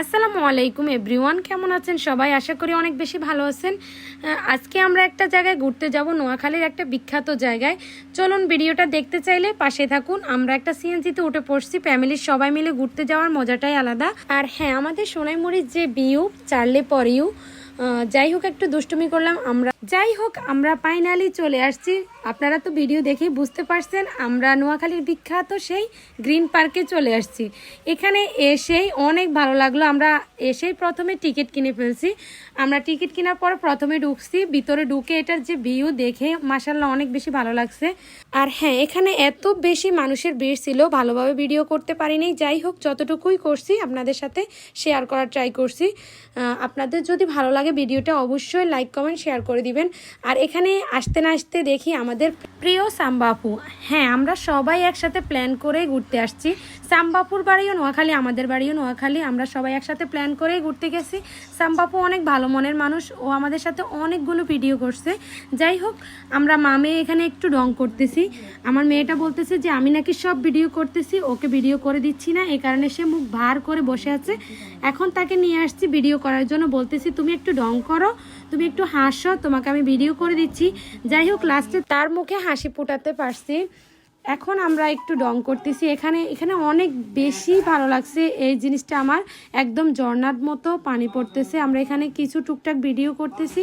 আসসালামু আলাইকুম এভরিওয়ান, কেমন আছেন সবাই? আশা করি অনেক বেশি ভালো আছেন। আজকে আমরা একটা জায়গায় ঘুরতে যাব, নোয়াখালীর একটা বিখ্যাত জায়গায়। চলুন ভিডিওটা দেখতে চাইলে পাশে থাকুন। আমরা একটা সিএনজিতে উঠে পড়ছি, ফ্যামিলির সবাই মিলে ঘুরতে যাওয়ার মজাটাই আলাদা। আর হ্যাঁ আমাদের সোনাইমুড়ির যে বিউ চার্লে পরেও যাই হোক, একটু দুষ্টুমি করলাম, আমরা যাই হোক, আমরা ফাইনালি চলে আসছি। আপনারা তো ভিডিও দেখেই বুঝতে পারছেন, আমরা নোয়াখালীর বিখ্যাত সেই গ্রিন পার্কে চলে আসছি। এখানে এসেই অনেক ভালো লাগল। আমরা এসেই প্রথমে টিকিট কিনে ফেলছি। আমরা টিকিট কেনার পর প্রথমে ঢুকছি। ভিতরে ঢুকে এটার যে ভিউ দেখে মাসাল্লাহ অনেক বেশি ভালো লাগছে। আর হ্যাঁ এখানে এত বেশি মানুষের ভিড় ছিল, ভালোভাবে ভিডিও করতে পারিনি। যাই হোক, যতটুকুই করছি, আপনাদের সাথে শেয়ার করার ট্রাই করছি। আপনাদের যদি ভালো লাগে ভিডিওটা অবশ্যই লাইক কমেন্ট শেয়ার করে দিবেন। আর এখানে আসতে না আসতে দেখি আমাদের প্রিয় সাম্বাপু। হ্যাঁ আমরা সবাই একসাথে প্ল্যান করে ঘুরতে আসছি। সাম্বাপুর বাড়িও নোয়াখালী, আমাদের বাড়িও নোয়াখালী। আমরা সবাই একসাথে প্ল্যান করেই ঘুরতে গেছি। সাম্বাপু অনেক ভালো মনের মানুষ। ও আমাদের সাথে অনেকগুলো ভিডিও করছে। যাই হোক, আমরা মামে এখানে একটু রং করতেছি। আমার মেয়েটা বলতেছে যে, আমি নাকি সব ভিডিও করতেছি, ওকে ভিডিও করে দিচ্ছি না। এই কারণে সে মুখ ভার করে বসে আছে। এখন তাকে নিয়ে আসছি ভিডিও করার জন্য। বলতেছি, তুমি একটু রং করো, তুমি একটু হাসো, তোমাকে আমি ভিডিও করে দিচ্ছি। যাই হোক লাস্টে তার মুখে হাসি ফোটাতে পারছি। এখন আমরা একটু ডং করতেছি। এখানে এখানে অনেক বেশি ভালো লাগছে। এই জিনিসটা আমার একদম ঝর্ণার মতো পানি পড়তেছে। আমরা এখানে কিছু টুকটাক ভিডিও করতেছি।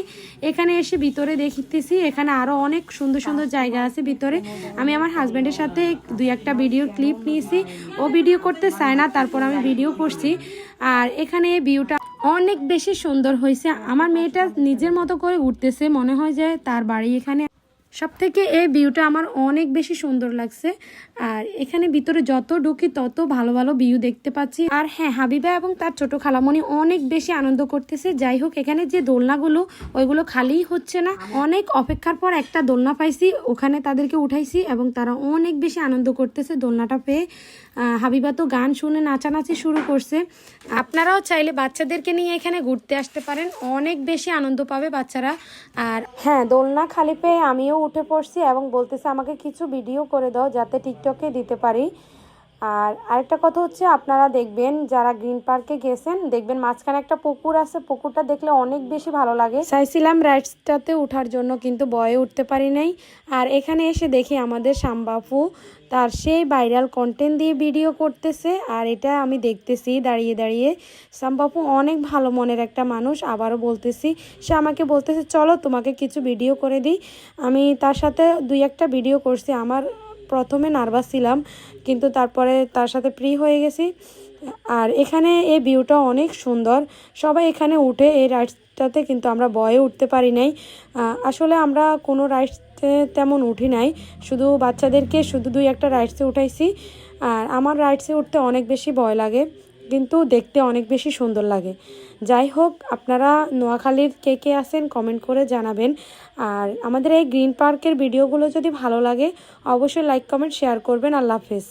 এখানে এসে ভিতরে দেখতেছি, এখানে আরও অনেক সুন্দর সুন্দর জায়গা আছে ভিতরে। আমি আমার হাজব্যান্ডের সাথে দুই একটা ভিডিও ক্লিপ নিয়েছি। ও ভিডিও করতে চায় না, তারপর আমি ভিডিও করছি। আর এখানে ভিউটা অনেক বেশি সুন্দর হয়েছে। আমার মেয়েটা নিজের মতো করে উঠতেছে, মনে হয় যে তার বাড়ি এখানে সব থেকে এই ভিউটা আমার অনেক বেশি সুন্দর লাগছে। আর এখানে ভিতরে যত ঢুকি তত ভালো ভালো ভিউ দেখতে পাচ্ছি। আর হ্যাঁ হাবিবা এবং তার ছোট খালামণি অনেক বেশি আনন্দ করতেছে। যাই হোক, এখানে যে দোলনাগুলো, ওইগুলো খালিই হচ্ছে না। অনেক অপেক্ষার পর একটা দোলনা পাইছি, ওখানে তাদেরকে উঠাইছি এবং তারা অনেক বেশি আনন্দ করতেছে দোলনাটা পেয়ে। হাবিবা তো গান শুনে নাচানাচি শুরু করছে। আপনারাও চাইলে বাচ্চাদেরকে নিয়ে এখানে ঘুরতে আসতে পারেন। অনেক বেশি আনন্দ পাবে বাচ্চারা। আর হ্যাঁ দোলনা খালি পেয়ে আমিও উঠে পড়ছি এবং বলতেছে আমাকে কিছু ভিডিও করে দাও যাতে টিকটকে দিতে পারি। আর আরেকটা কথা হচ্ছে আপনারা দেখবেন, যারা গ্রিন পার্কে গেছেন, দেখবেন মাঝখানে একটা পুকুর আছে, পুকুরটা দেখলে অনেক বেশি ভালো লাগে। চাইছিলাম রাইডসটাতে ওঠার জন্য, কিন্তু বয়ে উঠতে পারি নাই। আর এখানে এসে দেখি আমাদের শাম্বাপু তার সেই ভাইরাল কন্টেন্ট দিয়ে ভিডিও করতেছে, আর এটা আমি দেখতেছি দাঁড়িয়ে দাঁড়িয়ে। শাম্বাপু অনেক ভালো মনের একটা মানুষ, আবারও বলতেছি, সে আমাকে বলতেছে, চলো তোমাকে কিছু ভিডিও করে দিই। আমি তার সাথে দুই একটা ভিডিও করছি, আমার প্রথমে নার্ভাস ছিলাম, কিন্তু তারপরে তার সাথে প্রি হয়ে গেছি। আর এখানে এই ভিউটা অনেক সুন্দর। সবাই এখানে উঠে এই রাইডসটাতে কিন্তু আমরা বয়ে উঠতে পারি নাই। আসলে আমরা কোনো রাইডসে তেমন উঠি নাই। শুধু বাচ্চাদেরকে শুধু দুই একটা রাইডসে উঠাইছি। আর আমার রাইডসে উঠতে অনেক বেশি ভয় লাগে। কিন্তু দেখতে অনেক বেশি সুন্দর লাগে। যাই হোক, আপনারা নোয়াখালীর কে কে আসেন কমেন্ট করে জানাবেন। আর আমাদের এই গ্রিন পার্কের ভিডিওগুলো যদি ভালো লাগে, অবশ্যই লাইক, কমেন্ট, শেয়ার করবেন। আল্লাহ হাফেজ।